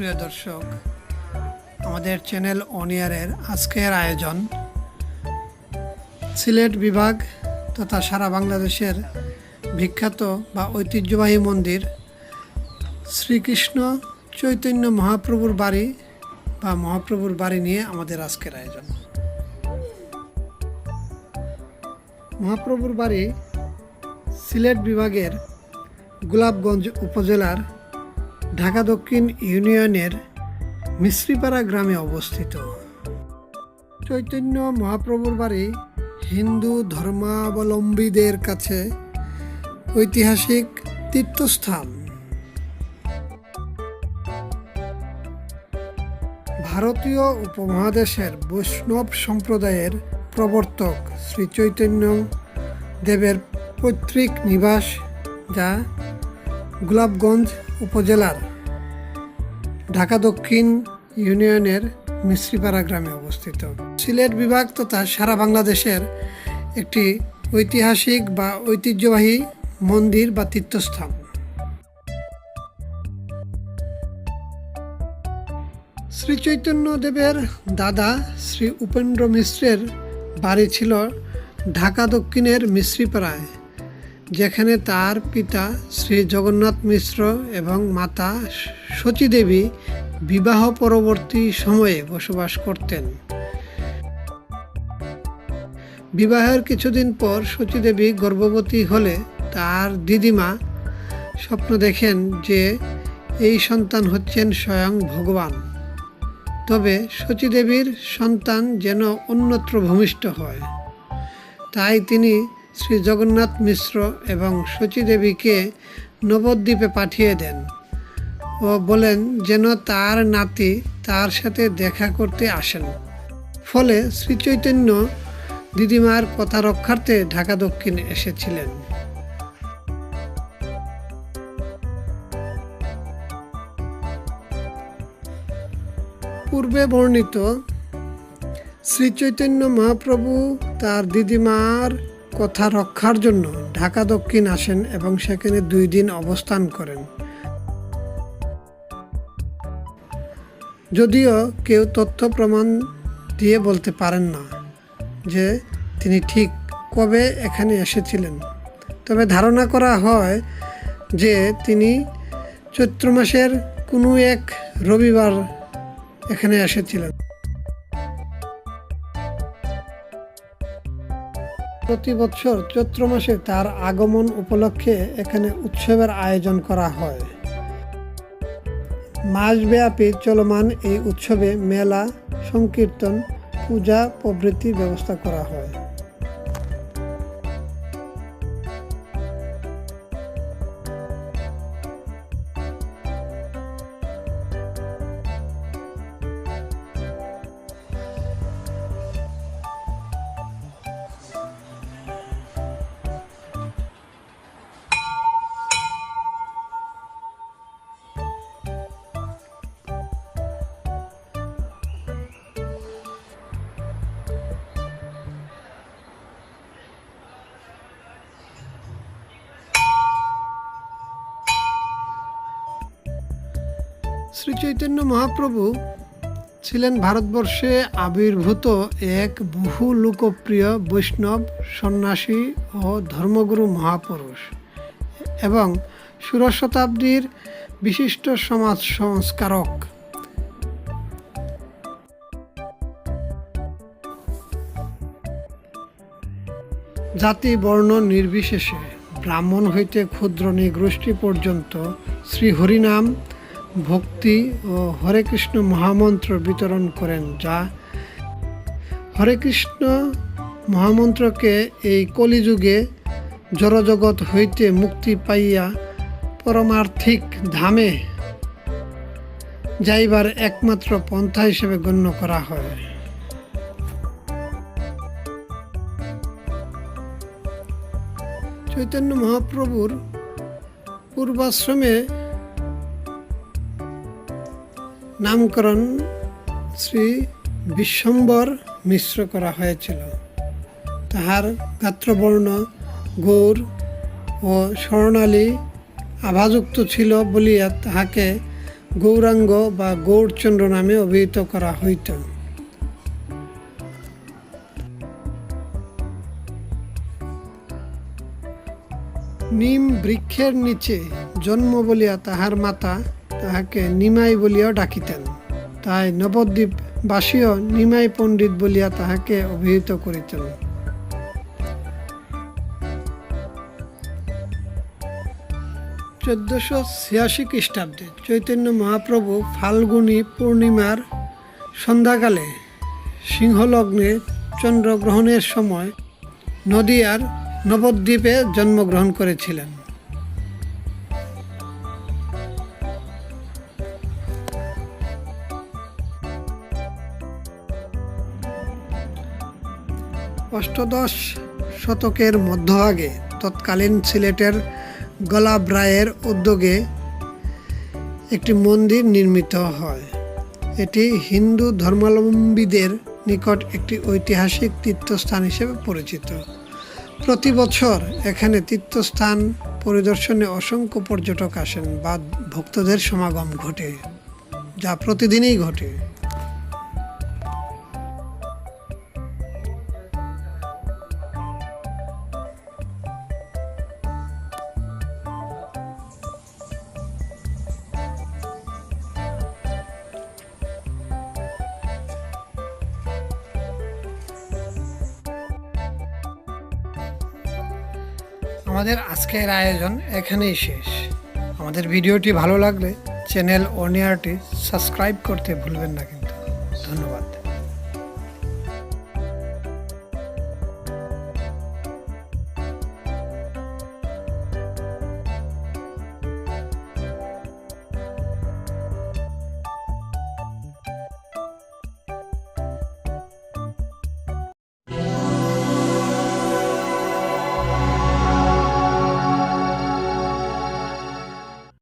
সুপ্রিয় দর্শক, আমাদের চ্যানেল অনিয়ারের আজকের আয়োজন সিলেট বিভাগ তথা সারা বাংলাদেশের বিখ্যাত বা ঐতিহ্যবাহী মন্দির শ্রীকৃষ্ণ চৈতন্য মহাপ্রভুর বাড়ি বা মহাপ্রভুর বাড়ি নিয়ে আমাদের আজকের আয়োজন। মহাপ্রভুর বাড়ি সিলেট বিভাগের গোলাপগঞ্জ উপজেলার ঢাকা দক্ষিণ ইউনিয়নের মিশ্রিপাড়া গ্রামে অবস্থিত। চৈতন্য মহাপ্রভুর বাড়ি হিন্দু ধর্মাবলম্বীদের কাছে ঐতিহাসিক তীর্থস্থান। ভারতীয় উপমহাদেশের বৈষ্ণব সম্প্রদায়ের প্রবর্তক শ্রী চৈতন্য দেবের পৈতৃক নিবাস, যা গোলাপগঞ্জ উপজেলার ঢাকা দক্ষিণ ইউনিয়নের মিশ্রিপাড়া গ্রামে অবস্থিত। সিলেট বিভাগ তথা সারা বাংলাদেশের একটি ঐতিহাসিক বা ঐতিহ্যবাহী মন্দির বা তীর্থস্থান। শ্রী চৈতন্য দেবের দাদা শ্রী উপেন্দ্র মিশ্রের বাড়ি ছিল ঢাকা দক্ষিণের মিশ্রিপাড়ায়। যেখানে তার পিতা শ্রী জগন্নাথ মিশ্র এবং মাতা সতীদেবী বিবাহ পরবর্তী সময়ে বসবাস করতেন। বিবাহের কিছুদিন পর সতীদেবী গর্ভবতী হলে তার দিদিমা স্বপ্ন দেখেন যে এই সন্তান হচ্ছেন স্বয়ং ভগবান। তবে সতীদেবীর সন্তান যেন অন্যত্র ভূমিষ্ঠ হয়। তাই তিনি শ্রী জগন্নাথ মিশ্র এবং দেবীকে নবদ্বীপে পাঠিয়ে দেন ও বলেন, যেন তার নাতি তার সাথে দেখা করতে আসেন। ফলে শ্রী চৈতন্য দিদিমার কথা রক্ষার্থে ঢাকা দক্ষিণ এসেছিলেন। পূর্বে বর্ণিত শ্রী চৈতন্য মহাপ্রভু তার দিদিমার কথা রক্ষার জন্য ঢাকা দক্ষিণ আসেন এবং সেখানে দুই দিন অবস্থান করেন। যদিও কেউ তথ্য প্রমাণ দিয়ে বলতে পারেন না যে তিনি ঠিক কবে এখানে এসেছিলেন। তবে ধারণা করা হয় যে তিনি চৈত্র মাসের কোনো এক রবিবার এখানে এসেছিলেন। প্রতি বছর চৈত্র মাসে তার আগমন উপলক্ষে এখানে উৎসবের আয়োজন করা হয়। মাসব্যাপী চলমান এই উৎসবে মেলা, সংকীর্তন, পূজা প্রভৃতি ব্যবস্থা করা হয়। শ্রী চৈতন্য মহাপ্রভু ছিলেন ভারতবর্ষে আবির্ভূত এক বহু লোকপ্রিয় বৈষ্ণব সন্ন্যাসী ও ধর্মগুরু মহাপুরুষ এবং ষোড়শ শতাব্দীর বিশিষ্ট সমাজ সংস্কারক। জাতি বর্ণ নির্বিশেষে ব্রাহ্মণ হইতে ক্ষুদ্র নিগোষ্ঠী পর্যন্ত শ্রী হরিনাম ভক্তি ও হরে কৃষ্ণ মহামন্ত্র বিতরণ করেন যা হরে কৃষ্ণ মহামন্ত্রকে এই কলিযুগে জড়জগৎ হইতে মুক্তি পাইয়া পরমার্থিক ধামে যাইবার একমাত্র পন্থা হিসেবে গণ্য করা হয়। চৈতন্য মহাপ্রভুর পূর্বাশ্রমে নামকরণ শ্রী বিশ্বম্বর মিশ্র করা হয়েছিল। তাহার গাত্রবর্ণ, গৌর ও স্বর্ণালী আভাযুক্ত ছিল বলিয়া তাহাকে গৌরাঙ্গ বা গৌরচন্দ্র নামে অভিহিত করা হইত। নিম বৃক্ষের নিচে জন্ম বলিয়া তাহার মাতা তাহাকে নিমাই বলিয়া ডাকিতেন। তাই নবদ্বীপ বাসীয় নিমাই পণ্ডিত বলিয়া তাহাকে অভিহিত করিতেন। চোদ্দশো ছিয়াশি খ্রিস্টাব্দে চৈতন্য মহাপ্রভু ফাল্গুনী পূর্ণিমার সন্ধ্যাকালে সিংহলগ্নে চন্দ্রগ্রহণের সময় নদিয়ার নবদ্বীপে জন্মগ্রহণ করেছিলেন। অষ্টদশ শতকের মধ্যভাগে তৎকালীন সিলেটের গলাব রায়ের উদ্যোগে একটি মন্দির নির্মিত হয়। এটি হিন্দু ধর্মাবলম্বীদের নিকট একটি ঐতিহাসিক তীর্থস্থান হিসেবে পরিচিত। প্রতি বছর এখানে তীর্থস্থান পরিদর্শনে অসংখ্য পর্যটক আসেন বা ভক্তদের সমাগম ঘটে, যা প্রতিদিনই ঘটে। আমাদের আজকের আয়োজন এখানেই শেষ। আমাদের ভিডিওটি ভালো লাগলে চ্যানেল অনিয়ারটি সাবস্ক্রাইব করতে ভুলবেন না কিন্তু। ধন্যবাদ।